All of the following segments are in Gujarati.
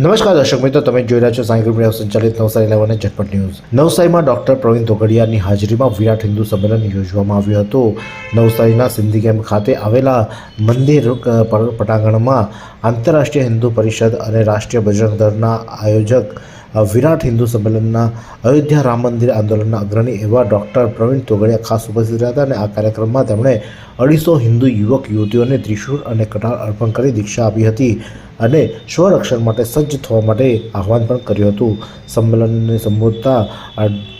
નમસ્કાર દર્શક મિત્રો, તમે જોઈ રહ્યા છો સાંઈ મીડિયા સંચાલિત નવસારી ઇલેવન ઝટપટ ન્યૂઝ. નવસારીમાં ડોક્ટર પ્રવીણ તોગડિયાની હાજરીમાં વિરાટ હિન્દુ સંમેલન યોજવામાં આવ્યું હતું. નવસારીના સિંધી કેમ્પ ખાતે આવેલા મંદિર પટાંગણમાં આંતરરાષ્ટ્રીય હિન્દુ પરિષદ અને રાષ્ટ્રીય બજરંગ દળના આયોજક વિરાટ હિન્દુ સંમેલનના અયોધ્યા રામ મંદિર આંદોલનના અગ્રણી એવા ડૉક્ટર પ્રવીણ તોગડિયા ખાસ ઉપસ્થિત રહ્યા હતા અને આ કાર્યક્રમમાં તેમણે અઢીસો હિન્દુ યુવક યુવતીઓને ત્રિશૂળ અને કટાર અર્પણ કરી દીક્ષા આપી હતી. અને સ્વરક્ષણ માટે સજ્જ થવા માટે આહવાન પણ કર્યું હતું. સંમેલનને સંબોધતા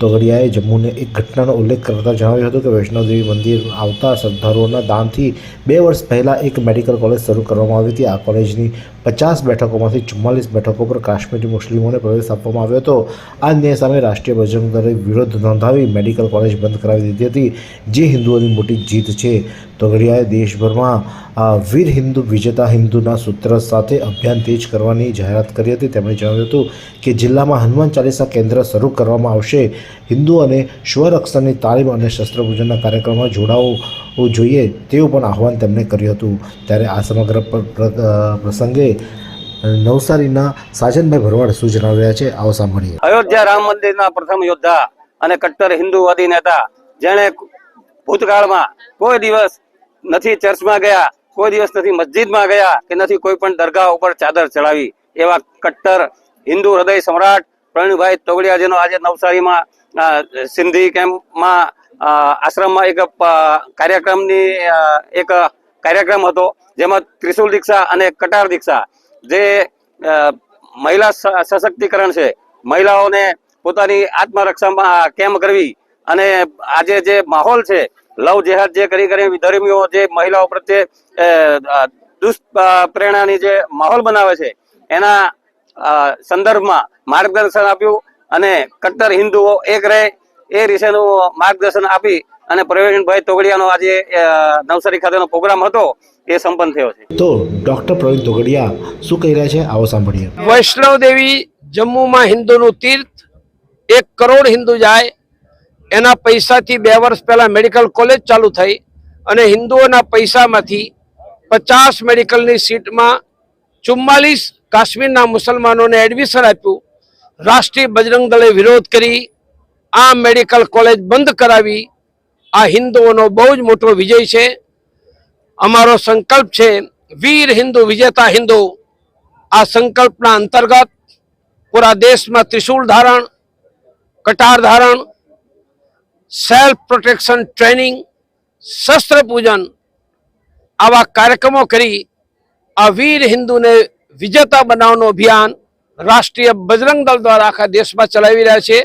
તોગડિયાએ જમ્મુને એક ઘટનાનો ઉલ્લેખ કરતા જણાવ્યું હતું કે વૈષ્ણવદેવી મંદિર આવતા શ્રદ્ધાળુઓના દાનથી બે વર્ષ પહેલાં એક મેડિકલ કોલેજ શરૂ કરવામાં આવી હતી. આ કોલેજની પચાસ બેઠકોમાંથી ચુમ્માલીસ બેઠકો પર કાશ્મીરી મુસ્લિમોને પ્રવેશ આપવામાં આવ્યો હતો. આ ન્યાય સામે રાષ્ટ્રીય બજરંગ દળે વિરોધ નોંધાવી મેડિકલ કોલેજ બંધ કરાવી દીધી હતી. જે હિન્દુઓની મોટી જીત છે. તોગડિયાએ દેશભરમાં આ વીર હિન્દુ, વિજેતા હિન્દુના સૂત્ર સાથે અભિયાન તેજ કરવાની જાહેરાત કરી હતી. તેમણે જણાવ્યું હતું કે જિલ્લામાં હનુમાન ચાલીસા કેન્દ્ર શરૂ કરવામાં આવશે. હિન્દુ અને સ્વરક્ષણની તાલીમ અને શસ્ત્રપૂજનના કાર્યક્રમમાં જોડાવવું જોઈએ તેવું પણ આહવાન તેમણે કર્યું હતું. ત્યારે આ સમગ્ર પ્રસંગે નવસારીના સાજનભાઈ ભરવાડ શું જણાવી છે, આવો સાંભળીએ. અયોધ્યા રામ મંદિરના પ્રથમ યોદ્ધા અને કટ્ટર હિન્દુવાદી નેતા જેણે ભૂતકાળમાં કોઈ દિવસ નથી ચર્ચમાં ગયા. કોઈ દિવસ નથી, મસ્જિદમાં ગયા કે નથી કોઈ પણ દરગાહ ઉપર ચાદર ચડાવી. એવા કટ્ટર, હિન્દુ હૃદય સમ્રાટ પ્રવીણભાઈ તોગડિયા જેનો આજે નવસારીમાં સિંધી કેમ્પમાં આશ્રમમાં એક કાર્યક્રમની એક કાર્યક્રમ હતો, જેમાં ત્રિશુલ દીક્ષા અને કટાર દીક્ષા, જે મહિલા સશક્તિકરણ છે. મહિલાઓને પોતાની આત્મરક્ષામાં કેમ કરવી અને આજે જે માહોલ છે લવ જેહાદ જે કરી કરી ધર્મીઓ જે મહિલાઓ પ્રત્યે દુષ્પ્રેરણાની જે માહોલ બનાવે છે એના સંદર્ભમાં માર્ગદર્શન આપ્યું અને કટ્ટર હિન્દુઓ એક રહે એ વિશેનું માર્ગદર્શન આપી અને પ્રવીણભાઈ તોગડિયાનો આજે નવસારી ખાતેનો પ્રોગ્રામ હતો એ સંપન્ન થયો છે. તો ડોક્ટર પ્રવીણ તોગડિયા શું કહી રહ્યા છે? આવો સાંભળીએ. વૈષ્ણવ દેવી જમ્મુમાં હિન્દુનું તીર્થ એક કરોડ હિન્દુ જાય એના પૈસાથી બે વર્ષ પહેલાં મેડિકલ કોલેજ ચાલુ થઈ અને હિન્દુઓના પૈસામાંથી પચાસ મેડિકલની સીટમાં ચુમ્માલીસ કાશ્મીરના મુસલમાનોને એડમિશન આપ્યું. રાષ્ટ્રીય બજરંગ દળે વિરોધ કરી, આ મેડિકલ કોલેજ બંધ કરાવી. આ હિન્દુઓનો બહુ જ મોટો વિજય છે. અમારો સંકલ્પ છે, વીર હિન્દુ, વિજેતા હિન્દુ, આ સંકલ્પના અંતર્ગત પૂરા દેશમાં ત્રિશુલ ધારણ, કટાર ધારણ સેલ્ફ પ્રોટેક્શન ટ્રેનિંગ શસ્ત્ર પૂજન આવા કાર્યક્રમો કરી આ વીર હિન્દુને વિજેતા બનાવવાનું અભિયાન રાષ્ટ્રીય બજરંગ દળ દ્વારા આખા દેશમાં ચલાવી રહ્યા છે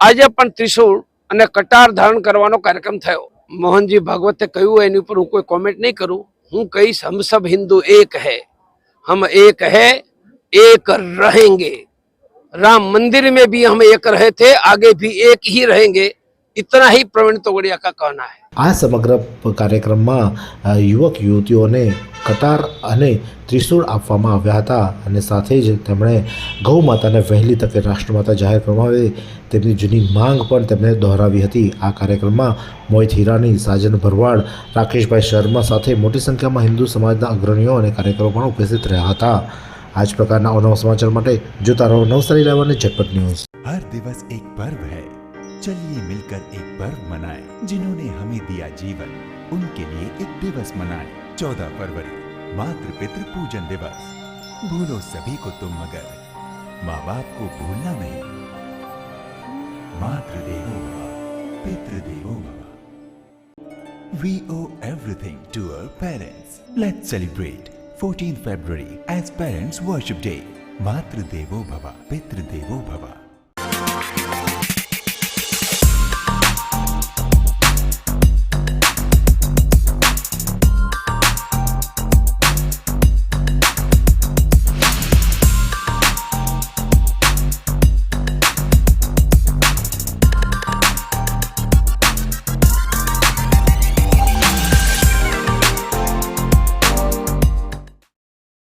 આજે પણ ત્રિશૂળ અને કટાર ધારણ કરવાનો કાર્યક્રમ થયો મોહનજી ભાગવતે કહ્યું એની ઉપર હું કોઈ કોમેન્ટ નહીં કરું હું કહીશ હમ સબ હિન્દુ એક હૈ હમ એક હૈ એક રહેંગે રામ મંદિર મેં ભી હમ એક રહે થે આગે ભી એક હી રહેંગે इतना ही प्रवीण तोगड़िया का कहना है આ સમગ્ર પ- કાર્યક્રમમાં અ, યુવક યુવતીઓને કટાર અને ત્રિશૂળ આપવામાં આવ્યા હતા અને સાથે જ તેમણે ગૌ માતાને વહેલી તકે રાષ્ટ્રમાતા જાહેર કરવામાં આવે તેમની જૂની માંગ પણ તેમણે દોહરાવી હતી આ કાર્યક્રમમાં મોહિત હિરાની સાજન ભરવાડ રાકેશભાઈ શર્મા સાથે મોટી સંખ્યામાં હિન્દુ સમાજના અગ્રણીઓ અને કાર્યકરો પણ ઉપસ્થિત રહ્યા હતા આ જ પ્રકારના અવનવા સમાચાર માટે જોતા રહો નવસારી લેવાને ઝટપટ ન્યૂઝ हर दिवस एक पर्व है चलिए मिलकर एक पर्व मनाए जिन्होंने हमें दिया जीवन। उनके लिए एक दिवस मनाए चौदह फरवरी मातृ पितृ पूजन दिवस। भूलो सभी को तुम मगर माँ बाप को भूलना नहीं। मातृदेवो पितृदेवो we owe everything to our parents let's celebrate fourteen February as parents worship day Matri Devo Bhava, Pitri Devo Bhava.